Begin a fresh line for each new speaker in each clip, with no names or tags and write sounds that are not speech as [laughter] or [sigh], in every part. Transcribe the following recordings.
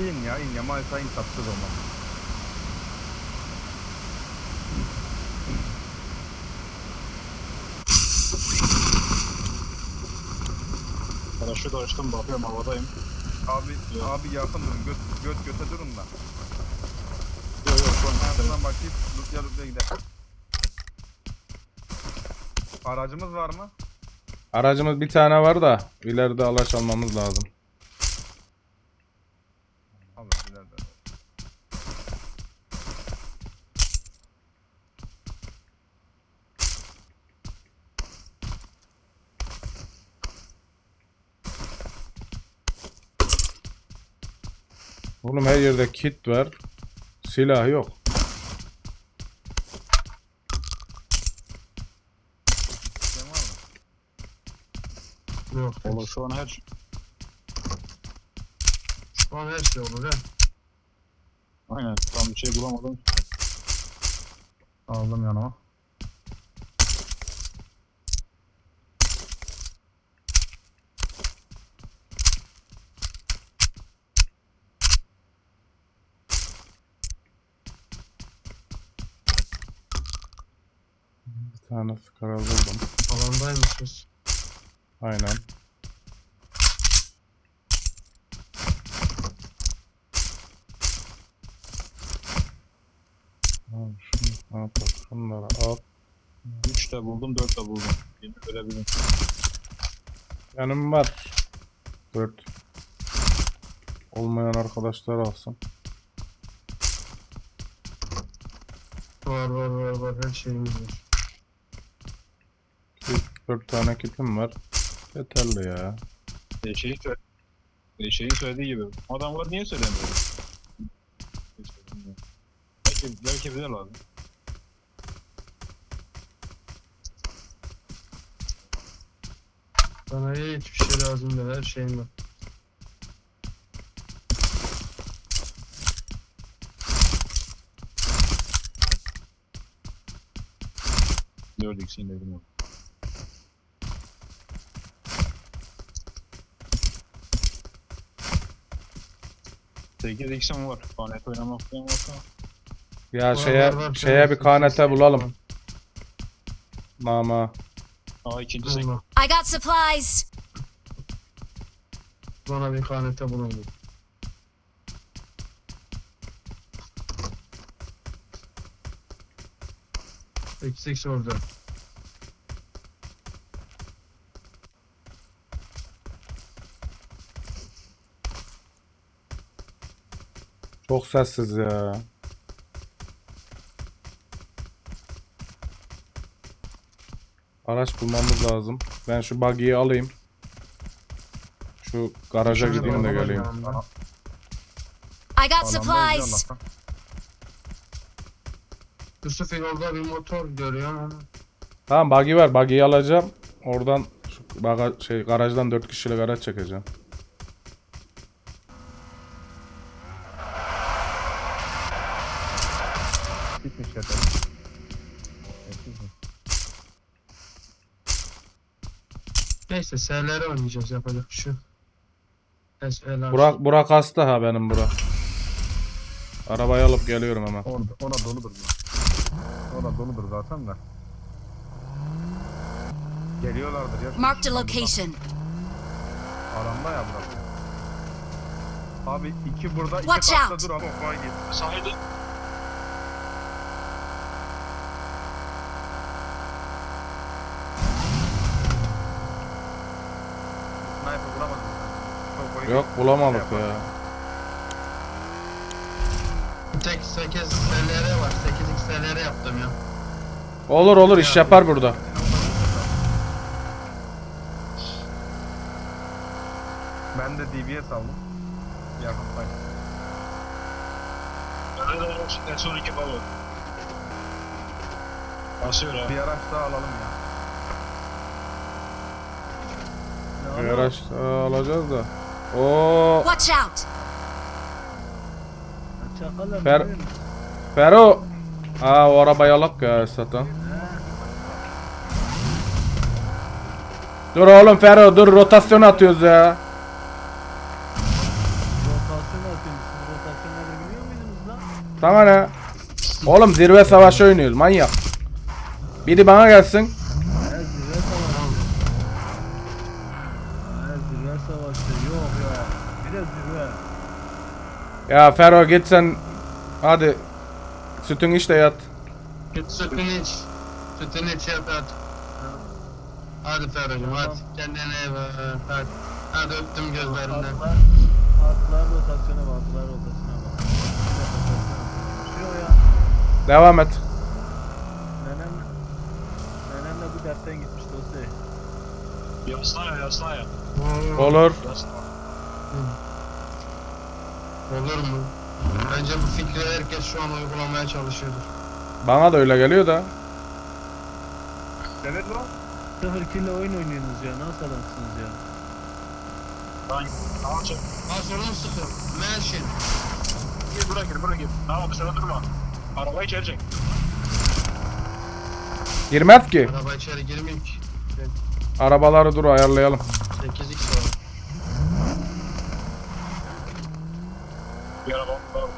İn ya in ya Mayıs'a in tatsız olmaz.
Paraşüt açtım bakıyorum havadayım.
Abi abi yakın durun göt, göt göte durun da.
Yok yok an
Ben şuradan bakayım Lutya Lutya gider. Aracımız var mı?
Aracımız bir tane var da ileride alaş almamız lazım.
Abi ileride.
Oğlum her yerde kit var. Silah yok.
Şey?
Yok.
Valla şu an her
Şu an her şey olur he.
aynen tam bir şey bulamadım.
Aldım yanıma.
Tane skara buldum.
Alandaymışız.
Aynen. Tamam, şunu, ne yapalım? Şunları al.
3 de buldum 4 de buldum. Yeni görebilirim.
Benim var. 4. Olmayan arkadaşlar alsın.
Var var var var her şeyimiz var.
4 tane kitim var. Yeterli ya.
E, şeyi, sö- e, şeyin söylediği gibi. Adam var niye söylemiyor. Belki, belki bize lazım.
Bana hiçbir şey lazım değil her şeyim var.
Dört ikisini dedim yok. Sekiz iksim var. Panet oynamak falan varsa.
Ya
Var,
şeye
var, var,
şeye bir
sen-
bulalım. Mama.
Aa ikinci sek.
Allah.
I got supplies.
Bana bir kanete bulundu. Eksik orada.
Çok sessiz ya. Araç bulmamız lazım. Ben şu buggy'yi alayım. Şu garaja
Şöyle
gideyim de geleyim.
yanımda.
I got supplies.
Yusuf yolda bir motor görüyorum ama.
Tamam buggy var. Buggy'yi alacağım. Oradan şu baga, şey garajdan 4 kişilik araç çekeceğim.
SLR oynayacağız yapacak bir şey. SLR.
Burak Burak hasta ha benim Burak. Arabayı alıp geliyorum hemen.
Orada, ona doludur. Ona doludur zaten de. Geliyorlardır ya.
Marked a location.
Aranda ya burası. Abi iki burada iki
Watch
katta
out.
dur abi.
Sahilde.
Sniper bulamadım. Çok boyu
Yok bulamadık ya.
Tek 8 SLR var. 8 SLR yaptım ya.
Olur olur iş yapar burada.
Ben de DBS aldım. Yakındayım.
Öyle de olsun. En son iki baba. Basıyor ha.
Bir araç daha alalım ya.
Bir araç daha alacağız da. Oo
Watch out.
Fer Fero. Aa o arabayı alak ya zaten. Dur oğlum Fero dur rotasyon atıyoruz ya.
Rotasyon atıyorsun.
Sana ne? Oğlum zirve savaşı oynuyoruz manyak. Biri bana gelsin.
Her zirve savaşı. Her zirve savaşı yok ya. Bir de zirve.
Ya Fero git sen. Hadi. Sütün iç de yat.
Git sütünü iç. Sütünü iç yat hadi. Hadi Ferrucum hadi. Kendine iyi bak. Hadi. Hadi öptüm gözlerinden.
Atlar, atlar rotasyona bak. Atlar rotasyona bak.
Devam et.
Nenem, nenem de bu dertten gitmiş dosyayı.
Yasla ya yasla ya.
Olur.
Yasla.
Olur mu? Bence bu fikri herkes şu an uygulamaya çalışıyordur.
Bana da öyle geliyor da.
Evet lan.
Sıfır kille oyun oynuyorsunuz ya. Nasıl adamsınız ya?
Lan tamam çek.
Ha sorun sıfır. Mention.
Gir buraya gir buraya gir. Tamam dışarı durma. Arabayı içeri çek.
Girmez ki.
Araba içeri girmiyor ki.
Arabaları dur ayarlayalım.
8x var.
Bir araba var.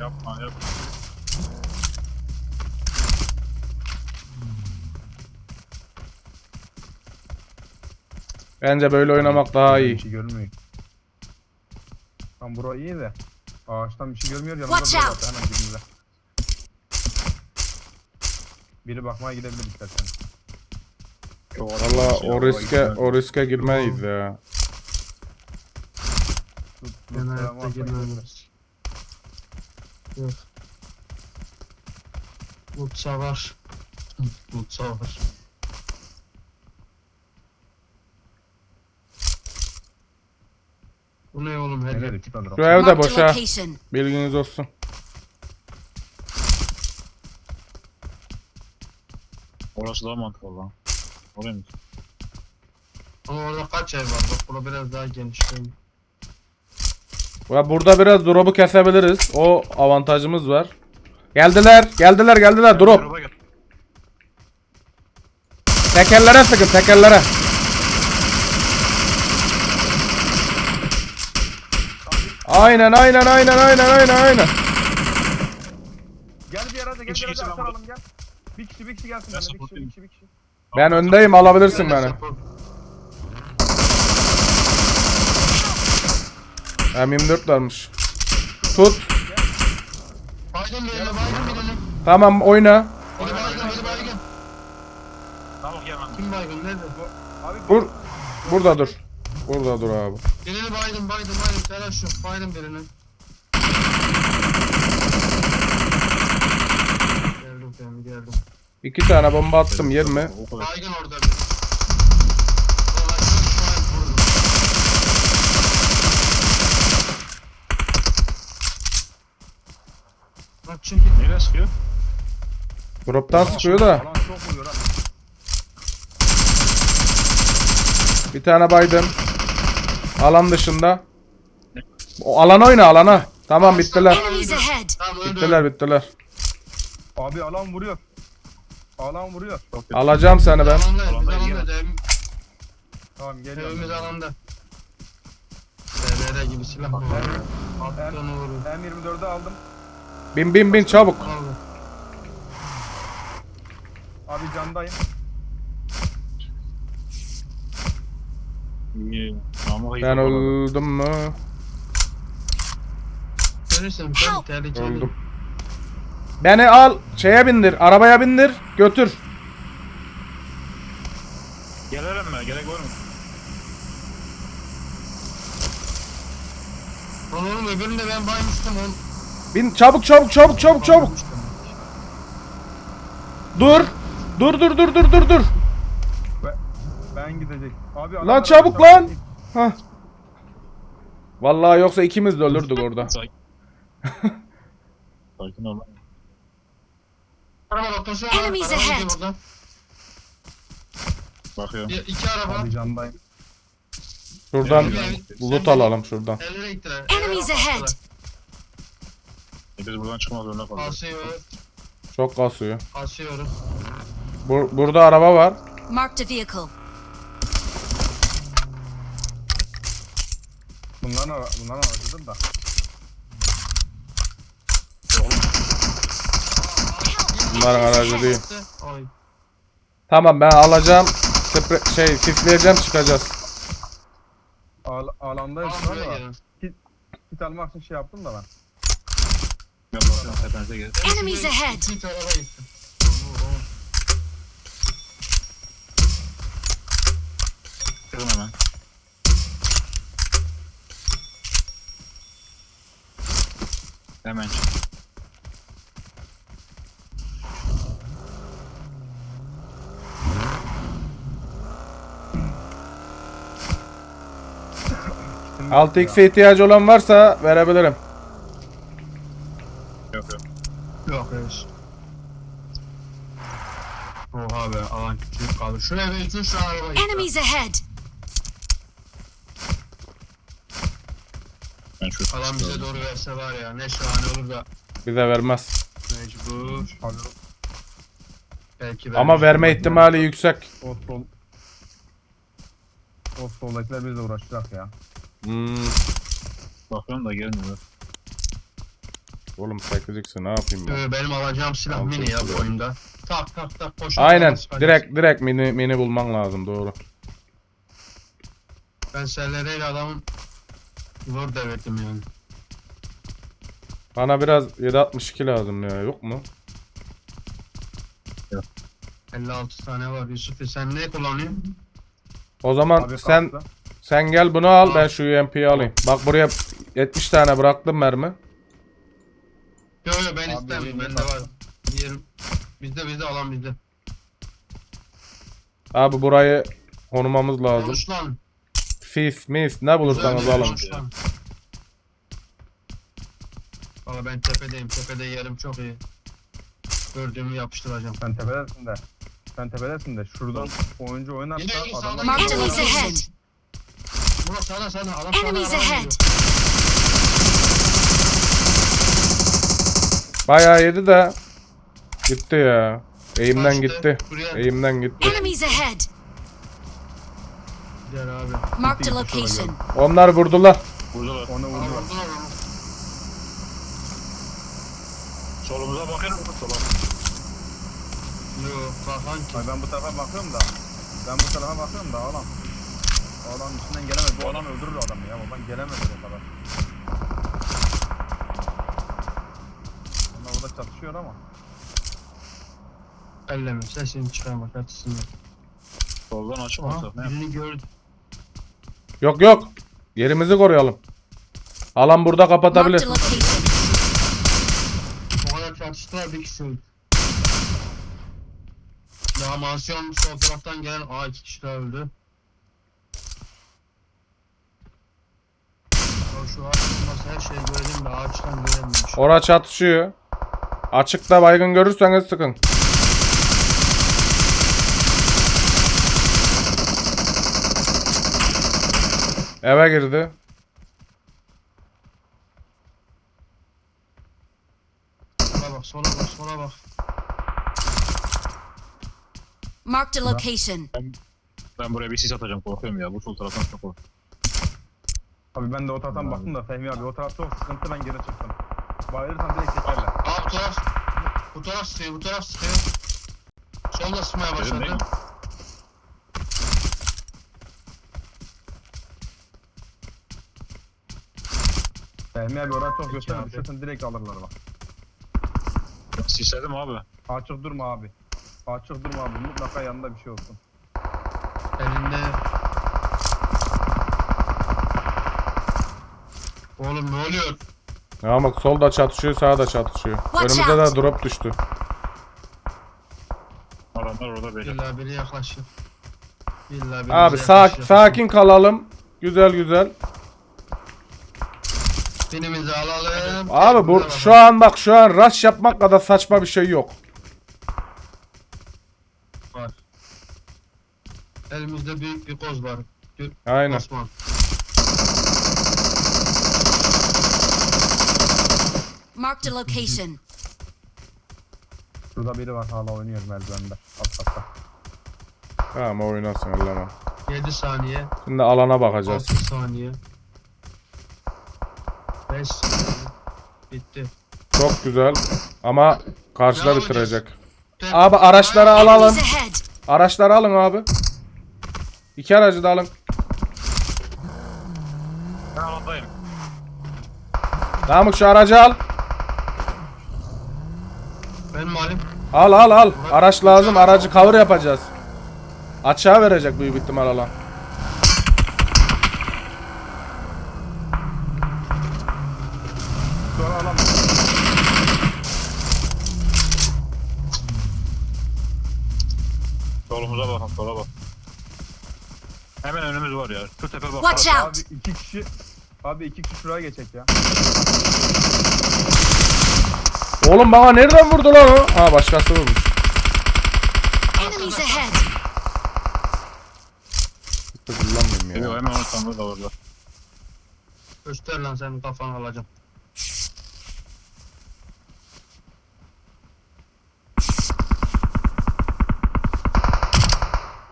Yapma yapma.
Bence böyle oynamak daha
Bir
iyi.
şey görmüyor. Tam bura iyi de. Ağaçtan bir şey görmüyor yanımda
Watch out.
hemen dibimizde. Biri bakmaya gidebilir istersen.
Valla o riske o riske girmeyiz ya.
Gidebilir.
girmemiz. Yok. Mutsa var. Mutsa var. Bu ne oğlum her yer?
Şu ev de
Marked
boş
a
ha.
location.
Bilginiz olsun.
Orası daha mantıklı lan. Oraya mı?
Ama orada kaç ev var? Bak bura biraz daha geniş değil mi?
Ya burada biraz drop'u kesebiliriz. O avantajımız var. Geldiler, geldiler, geldiler. Drop.
Araba gel.
Tekerlere sıkın, tekerlere. Aynen, aynen, aynen, aynen, aynen, aynen.
Gel bir arada gel
Üç
bir
kişi
arada
ben
alalım gel. Bir kişi bir kişi gelsin
Ben
bir kişi bir kişi bir kişi.
Ben öndeyim, alabilirsin beni. M24 varmış. Tut.
Baygın birini, baygın birini.
Tamam, oyna.
Biri baygın, biri baygın.
Tamam gel lan.
Kim baygın? Nerede?
Abi
Bur burada dur. Burada dur abi.
Birini baygın, baygın, baygın. Telaş yok. Baygın birini. Geldim Fehmi, geldim.
İki tane bomba attım, yer mi?
Baygın orada bir. Çünkü
Nereye sıkıyor?
Drop'tan sıkıyor da. Bir tane baydım. Alan dışında. O alan oyna alana. Tamam bittiler. Bittiler bittiler.
Abi alan vuruyor. Alan vuruyor.
Alacağım seni ben.
Alanda, biz
Alanda
Tamam geliyorum.
Evimiz alanda. TLR gibi silah? Attığını vuruyor.
M24'ü aldım.
Bin bin bin çabuk.
Aldı.
Abi candayım.
Ama
Ben öldüm mü?
Görürsün sen
Help.
tehlikeli.
Öldüm. Beni al şeye bindir. Arabaya bindir. Götür.
Gelelim mi? Gerek var mı?
Lan oğlum öbürünü de ben baymıştım onu.
Bin çabuk çabuk çabuk çabuk çabuk. Dur. Dur dur dur dur dur dur.
Ben gidecek. Abi
Lan çabuk lan. Hah. Vallahi yoksa ikimiz de ölürdük orada.
Sakin [laughs] ol.
Araba rotası var.
Enemies
Araba
ahead.
gidiyor buradan.
Bakıyorum.
Bir, iki araba.
Abi candayım.
Şuradan
Sen-
loot alalım şuradan.
Enemies ahead.
E, biz buradan çıkmaz önüne
kalacağız.
Çok kasıyor.
Asıyorum.
Bur- burada araba var.
Marked a vehicle.
Bunların, ara bunların aracıdır da.
Bunların aracı değil.
Ay.
Tamam ben alacağım. Spre şey sifleyeceğim çıkacağız.
Al, alandayız şu
buraya
anda.
gelin.
Kit almak için şey yaptım da ben.
Enemies ahead.
İki tarafa gittim.
Kırın hemen. Hemen çık.
Kitim
6x'e ihtiyacı olan varsa verebilirim.
Yok yok.
Yok reis. Oha be alan küçük kaldı. Şuraya bir iki üç tane araba gitti.
Enemies ahead.
Ben şu
Alan bize doğru verse var ya ne şahane olur da
Bize vermez.
mecbur. Belki
Ama verme ihtimali yüksek.
o sol... O soldakiler bizle uğraşacak ya.
Hmm.
Bakıyorum da gelmiyor.
Oğlum 8x'i ne yapayım ben?
Ee, Benim alacağım silah mini ya bu
silah.
oyunda. Tak tak tak koş.
Aynen. Direkt direkt mini mini bulman lazım doğru.
Ben sellereyle adamın zor devirdim yani.
Bana biraz 762 lazım ya yok mu?
56 tane var Yusuf. Sen ne kullanıyorsun?
O zaman
Abi
sen
kalktı.
sen gel bunu al ben şu UMP'yi alayım. Bak buraya 70 tane bıraktım mermi.
Yok yok ben
Abi,
istemiyorum.
yeni
Bende var. Yerim. Bizde bizde alan bizde.
Abi burayı konumamız lazım.
Konuş lan.
Fif, mis ne bulursanız alın.
Valla ben tepedeyim. Tepede yerim çok iyi. Gördüğümü yapıştıracağım.
Sen tepedesin de. Sen tepedesin de. Şuradan oyuncu oynarsa
Yine yine
adamlar...
enemies ahead.
Murat sağdan sağdan. Adam sağdan
Enemies ahead.
geliyor.
Bayağı yedi de gitti ya. Eğimden
Kaçtı.
gitti.
Buraya
Eğimden gitti.
Enemies ahead.
Gel abi.
Marked a location.
Onlar vurdular.
Buradalar.
Onu
Aa,
vurdular.
vurdular onu.
Solumuza bakıyorum. Sola.
Bakan ki.
Ay ben bu tarafa bakıyorum da. Ben bu tarafa bakıyorum da adam. O adam içinden gelemez. Bu adam öldürür adamı ya. Oradan gelemez o kadar. Onlar orada çatışıyor ama.
Elleme sesini çıkarma kaçsın.
Soldan alsak ne
birini gördüm.
Yok yok. Yerimizi koruyalım. Alan burada
Marked a
kapatabilir.
location.
O kadar çatıştılar bir kişi öldü. Ya mansiyon sol taraftan gelen A iki kişi daha öldü. Ya şu ağaç olmasa her şeyi görelim de ağaçtan göremiyorum.
Ora çatışıyor. Açıkta baygın görürseniz sıkın. Eve girdi.
Sola bak sola bak sola bak.
Marked a location.
Ben buraya bir sis atacağım korkuyorum ya. Bu sol taraftan çok korkuyorum.
Abi ben de o taraftan baktım da Fehmi abi o taraf çok sıkıntı ben geri çıktım. Bayılırsan direkt çekerler.
Aa bu taraf. Bu taraf sıkıyor bu taraf sıkıyor. Solda sıkmaya
Dedim değil
başladı.
mi?
Fehmi abi oraya çok gösterme
abi.
düşersen direkt alırlar bak.
Sisledim abi.
Açık durma abi. Açık durma abi mutlaka yanında bir şey olsun.
Elinde. Oğlum ne oluyor?
Ya bak solda çatışıyor sağda çatışıyor.
Watch
Önümüze
out.
de drop düştü.
Adamlar orada beyler.
İlla biri yaklaşır. İlla biri
Abi
bize
sak sakin kalalım. Güzel güzel.
Pinimizi alalım.
Abi bu şu an bak şu an rush yapmak kadar saçma bir şey yok.
Elimizde büyük bir koz var.
Aynen.
Osman.
Marked a location.
Şurada biri var hala oynuyor merdivende. Alt katta.
Tamam oynasın elleme.
7 saniye.
Şimdi alana bakacağız.
6 saniye. 5 Bitti.
Çok güzel. Ama karşıda
Devam
bitirecek. Abi araçları alalım.
Enemies ahead!
Araçları alın abi. İki aracı da alın.
Ben.
Namık şu aracı al.
Benim malim.
Al al al. Araç lazım. Aracı cover yapacağız. Açığa verecek büyük ihtimal alan.
Sonra alan.
Solumuza bakın sola bak. Hemen önümüz var ya.
Watch
Abi
out!
iki kişi Abi iki kişi şuraya geçecek ya.
Oğlum bana nereden vurdu lan o? Ha başkası vurmuş.
Enemies ahead!
Hiç
Geliyor
ya.
hemen onun sandığı da orada.
Göster lan senin kafanı alacağım.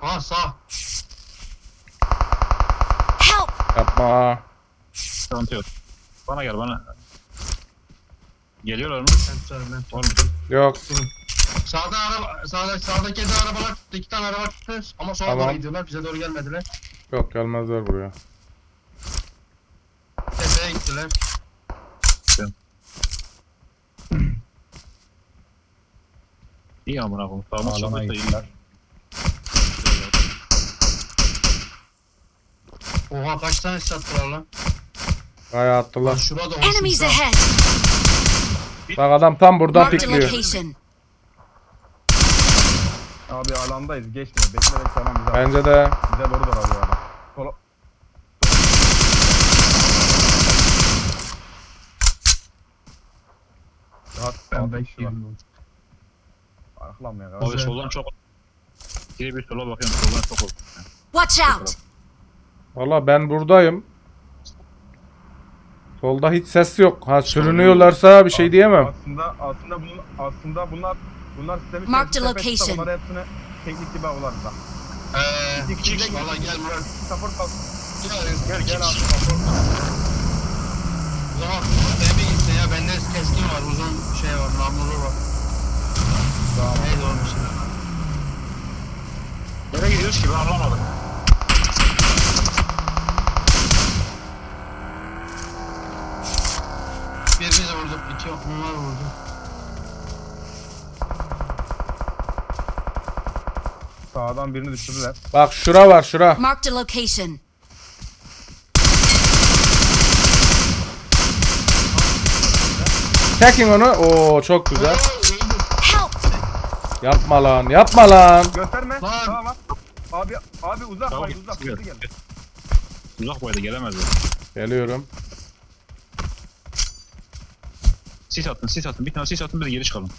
Ha sağ.
Yapma.
Sıkıntı yok. Bana gel bana. Geliyorlar mı?
Ben tutarım ben tutarım.
Yok.
Sağda araba, sağda, sağdaki de arabalar, iki tane araba çıktı ama sola
Tamam.
doğru gidiyorlar, bize doğru gelmediler.
Yok gelmezler buraya.
Tepeye gittiler.
iyi amına koyayım. Sağıma
Alana
da iyi.
gittiler.
Oha kaç tane sattılar lan?
Kaya attılar.
Şurada
Enemies
olsun
ahead!
Bak adam tam buradan
Marked a
pikliyor.
location.
Abi alandayız geçmiyor. Bekle bekle alan bize.
Bence de.
Bize doğru doğru abi alan. Sola. Rahat
Ben
altı kişi var. Ayaklanmaya
Abi
kadar.
soldan çok. İkide bir sola bakıyorum. Soldan çok oldu.
Watch out!
Valla ben buradayım. Solda hiç ses yok. Ha sürünüyorlarsa bir şey diyemem.
Aslında aslında bunun aslında bunlar bunlar sistemi
Mark the location.
Bunları hepsini teknik gibi avlarız da.
Eee,
de
valla gel Murat.
Support kalsın.
Gel,
Gel
gel
abi support.
Zaman tepeye gitsin ya, bende keskin var, uzun şey var, namlulu var.
Tamam.
Neydi onun şey?
Nereye gidiyoruz ki ben anlamadım.
Bir bizi vurdu, iki onlar vurdu.
Sağdan birini düşürdüler.
Bak şura var şura.
Marked a location.
Çekin onu. Oo çok güzel. Yapma lan. Yapma lan.
Gösterme.
Lan.
Tamam bak. Abi abi uzak
Tamam,
bay uzak.
gel. Uzak boyda gelemezler.
Geliyorum.
Sis atın sis atın. Bir tane sis atın bir de geri çıkalım.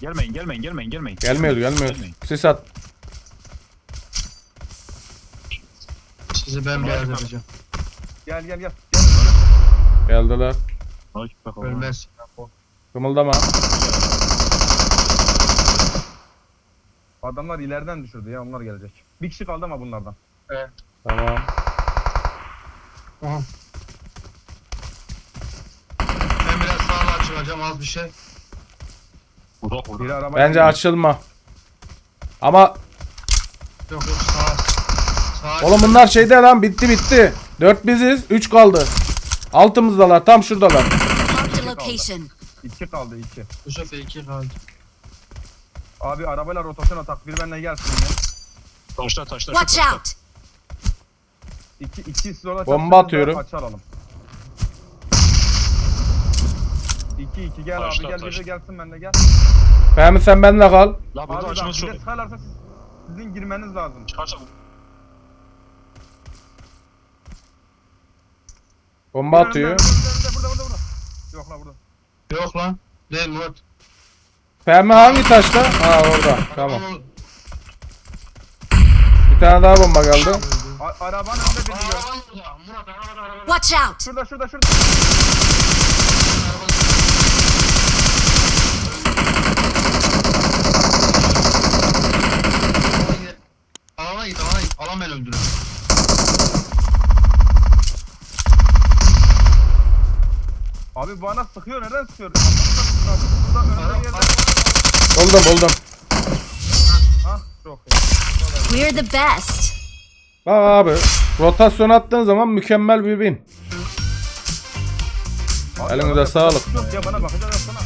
Gelmeyin gelmeyin gelmeyin gelmeyin.
Gelmiyor gelmiyor.
Gelmeyin.
Sis at.
Sizi ben beyaz yapacağım.
Gel gel gel.
Geldiler.
Ay, bak oğlum.
Ölmez.
Kımıldama.
Adamlar ileriden düşürdü ya onlar gelecek. Bir kişi kaldı ama bunlardan.
Tamam.
Aha. Ben biraz sağla açılacağım az bir şey.
Uzak.
Biri araba
Bence açılma. Ama
Yok yok sağ. Sağ.
oğlum bunlar şeyde lan bitti bitti. 4 biziz 3 kaldı. Altımızdalar tam şuradalar.
Marked a location.
İki kaldı iki.
Bu sefer iki kaldı.
Abi arabayla rotasyon atak. Bir benimle gelsin yine.
Taşlar taşlar.
Watch
taşlar.
out!
İki, iki siz orada
Bomba
çalışın,
atıyorum.
Açı alalım. İki iki gel
Taşla,
abi gel
taşla.
biri gelsin benimle gel.
Fehmi sen benimle kal.
La burada
Abi bak
açımız çok.
bize sıkarlarsa siz, sizin girmeniz lazım.
Çıkarsa
Bomba
Önümde,
atıyor.
önümde, Burada burada burada. Yok lan burada.
Yok lan. Değil Murat.
Fehmi hangi taşta? Ha orada. Tamam. Bir tane daha bomba geldi.
A- arabanın önünde birini gör.
Murat arabada arabada.
Watch out!
Şurada şurada şurada.
Alana git, alana git. Alan beni öldürür.
Abi bana sıkıyor nereden sıkıyor?
Buldum buldum.
Çok iyi.
We're the best.
Bak abi rotasyon attığın zaman mükemmel bir bin. Elinize sağlık.
Yok ya bana bakacak yapsana.